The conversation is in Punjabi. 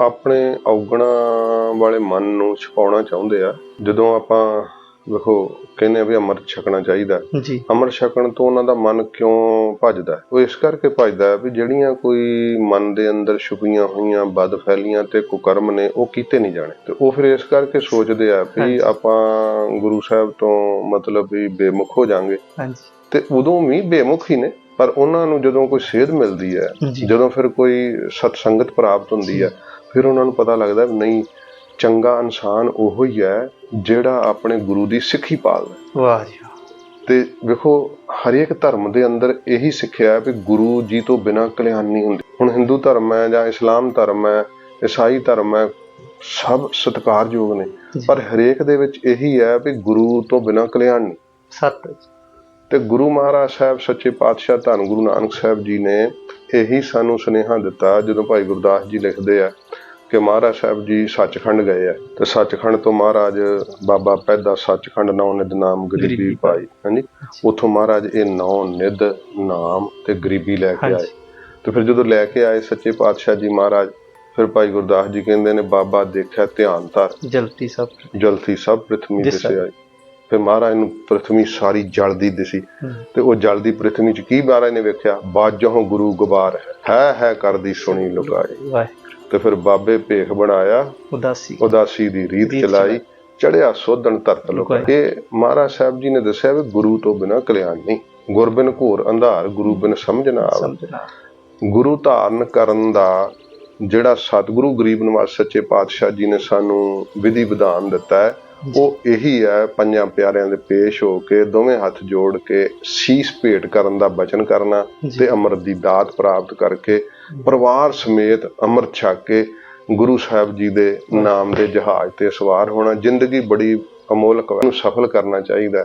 ਆਪਣੇ ਔਗਣਾ ਵਾਲੇ ਮਨ ਨੂੰ ਛਪਾਉਣਾ ਚਾਹੁੰਦੇ ਆ ਜਦੋਂ ਆਪਾਂ ਵੇਖੋ ਕਹਿੰਦੇ ਆ ਵੀ ਅੰਮ੍ਰਿਤ ਛਕਣਾ ਚਾਹੀਦਾ। ਜੀ। ਅੰਮ੍ਰਿਤ ਛਕਣ ਤੋਂ ਉਹਨਾਂ ਦਾ ਮਨ ਕਿਉਂ ਭੱਜਦਾ? ਉਹ ਇਸ ਕਰਕੇ ਭੱਜਦਾ ਵੀ ਜਿਹੜੀਆਂ ਕੋਈ ਮਨ ਦੇ ਅੰਦਰ ਛੁਪੀਆਂ ਹੋਈਆਂ ਬਦ ਫੈਲੀਆਂ ਤੇ ਕੁਕਰਮ ਨੇ ਉਹ ਕੀਤੇ ਨਹੀਂ ਜਾਣੇ। ਤੇ ਉਹ ਫਿਰ ਇਸ ਕਰਕੇ ਸੋਚਦੇ ਆ ਵੀ। ਆਪਾਂ ਗੁਰੂ ਸਾਹਿਬ ਤੋਂ ਮਤਲਬ ਵੀ ਬੇਮੁਖ ਹੋ ਜਾਾਂਗੇ। ਹਾਂਜੀ। ਤੇ ਉਦੋਂ ਵੀ ਬੇਮੁਖ ਹੀ ਨੇ ਪਰ ਉਹਨਾਂ ਨੂੰ ਜਦੋਂ ਕੋਈ ਸੇਧ ਮਿਲਦੀ ਹੈ ਜਦੋਂ ਫਿਰ ਕੋਈ ਸਤਸੰਗਤ ਪ੍ਰਾਪਤ ਹੁੰਦੀ ਹੈ ਫਿਰ ਉਹਨਾਂ ਨੂੰ ਪਤਾ ਲੱਗਦਾ ਵੀ ਨਹੀਂ ਚੰਗਾ ਇਨਸਾਨ ਉਹੋ ਹੀ ਹੈ ਜਿਹੜਾ ਆਪਣੇ ਗੁਰੂ ਦੀ ਸਿੱਖੀ ਪਾਲਦਾ ਵਾਹ ਜੀ। ਤੇ ਵੇਖੋ ਹਰੇਕ ਧਰਮ ਦੇ ਅੰਦਰ ਇਹੀ ਸਿੱਖਿਆ ਹੈ ਵੀ ਗੁਰੂ ਜੀ ਤੋਂ ਬਿਨਾਂ ਕਲਿਆਣ ਨਹੀਂ ਹੁੰਦੀ। ਹੁਣ ਹਿੰਦੂ ਧਰਮ ਹੈ ਜਾਂ ਇਸਲਾਮ ਧਰਮ ਹੈ ਈਸਾਈ ਧਰਮ ਹੈ ਸਭ ਸਤਿਕਾਰਯੋਗ ਨੇ। ਪਰ ਹਰੇਕ ਦੇ ਵਿੱਚ ਇਹੀ ਹੈ ਵੀ ਗੁਰੂ ਤੋਂ ਬਿਨਾਂ ਕਲਿਆਣ। ਨਹੀਂ ਸੱਤ ਤੇ ਗੁਰੂ ਮਹਾਰਾਜ ਸਾਹਿਬ ਸੱਚੇ ਪਾਤਸ਼ਾਹ ਧੰਨ ਗੁਰੂ ਨਾਨਕ ਸਾਹਿਬ ਜੀ ਨੇ ਇਹੀ ਸਾਨੂੰ ਸੁਨੇਹਾ ਦਿੱਤਾ ਜਦੋਂ ਭਾਈ ਗੁਰਦਾਸ ਜੀ ਲਿਖਦੇ ਆ ਕਿ ਮਹਾਰਾਜ ਸਾਹਿਬ ਜੀ ਸੱਚਖੰਡ ਗਏ ਆ ਤੇ ਸੱਚਖੰਡ ਤੋਂ ਮਹਾਰਾਜ ਬਾਬਾ ਪੈਦਾ ਸੱਚਖੰਡ ਨੌ ਨਿਧ ਨਾਮ ਗਰੀਬੀ ਪਾਈ ਹਾਂਜੀ? ਉੱਥੋਂ ਮਹਾਰਾਜ ਇਹ ਨੌ ਨਿਧ ਨਾਮ ਤੇ ਗਰੀਬੀ ਲੈ ਕੇ ਆਏ। ਤੇ ਫਿਰ ਜਦੋਂ ਲੈ ਕੇ ਆਏ ਸੱਚੇ ਪਾਤਸ਼ਾਹ ਜੀ ਮਹਾਰਾਜ ਫਿਰ ਭਾਈ ਗੁਰਦਾਸ ਜੀ ਕਹਿੰਦੇ ਨੇ ਬਾਬਾ ਦੇਖਿਆ ਧਿਆਨ ਧਰ। ਜਲਤੀ ਸਭ ਜਲਤੀ ਸਭ ਪ੍ਰithvi ਦਿਸ ਆਈ ਫਿਰ ਮਹਾਰਾਜ ਨੂੰ ਪ੍ਰithvi ਸਾਰੀ ਜਲਦੀ ਦਿਸੀ। ਤੇ ਉਹ ਜਲਦੀ ਪ੍ਰithvi ਚ ਕੀ ਮਹਾਰਾਜ ਨੇ ਵੇਖਿਆ? ਬਾਜੋਂ ਗੁਰੂ ਗੁਬਾਰ ਹੈ ਹੈ ਹੈ ਕਰਦੀ ਸੁਣੀ ਲੁਕਾਈ ਵਾਹ ਤੇ ਫਿਰ ਬਾਬੇ ਭੇਖ ਬਣਾਇਆ ਉਦਾਸੀ। ਉਦਾਸੀ ਦੀ ਰੀਤ ਚਲਾਈ। ਚੜਿਆ ਸੋਧਣ ਧਰਤ ਲੁਕਾਈ। ਇਹ ਮਹਾਰਾਜ ਸਾਹਿਬ ਜੀ ਨੇ ਦੱਸਿਆ ਵੀ ਗੁਰੂ ਤੋਂ ਬਿਨਾ ਕਲਿਆਣ ਨਹੀਂ। ਗੁਰਬਿਨ ਘੋਰ ਅੰਧਾਰ ਗੁਰੂ ਬਿਨ ਸਮਝ ਨਾ ਆਵੇ। ਗੁਰੂ ਧਾਰਨ ਕਰਨ ਦਾ ਜਿਹੜਾ ਸਤਿਗੁਰੂ ਗਰੀਬ ਨਿਵਾਸ ਸੱਚੇ ਪਾਤਸ਼ਾਹ ਜੀ ਨੇ ਸਾਨੂੰ ਵਿਧੀ ਵਿਧਾਨ ਦਿੱਤਾ ਹੈ ਉਹ ਇਹੀ ਹੈ ਪੰਜਾਂ ਪਿਆਰਿਆਂ ਦੇ ਪੇਸ਼ ਹੋ ਕੇ ਦੋਵੇਂ ਹੱਥ ਜੋੜ ਕੇ ਸੀਸ ਭੇਟ ਕਰਨ ਦਾ ਬਚਨ ਕਰਨਾ। ਤੇ ਅੰਮ੍ਰਿਤ ਦੀ ਦਾਤ ਪ੍ਰਾਪਤ ਕਰਕੇ ਪਰਿਵਾਰ ਸਮੇਤ ਅੰਮ੍ਰਿਤ ਛਕ ਕੇ ਗੁਰੂ ਸਾਹਿਬ ਜੀ ਦੇ ਨਾਮ ਦੇ ਜਹਾਜ਼ ਤੇ ਸਵਾਰ ਹੋਣਾ ਜ਼ਿੰਦਗੀ ਬੜੀ ਅਮੋਲਕ ਨੂੰ ਸਫਲ ਕਰਨਾ ਚਾਹੀਦਾ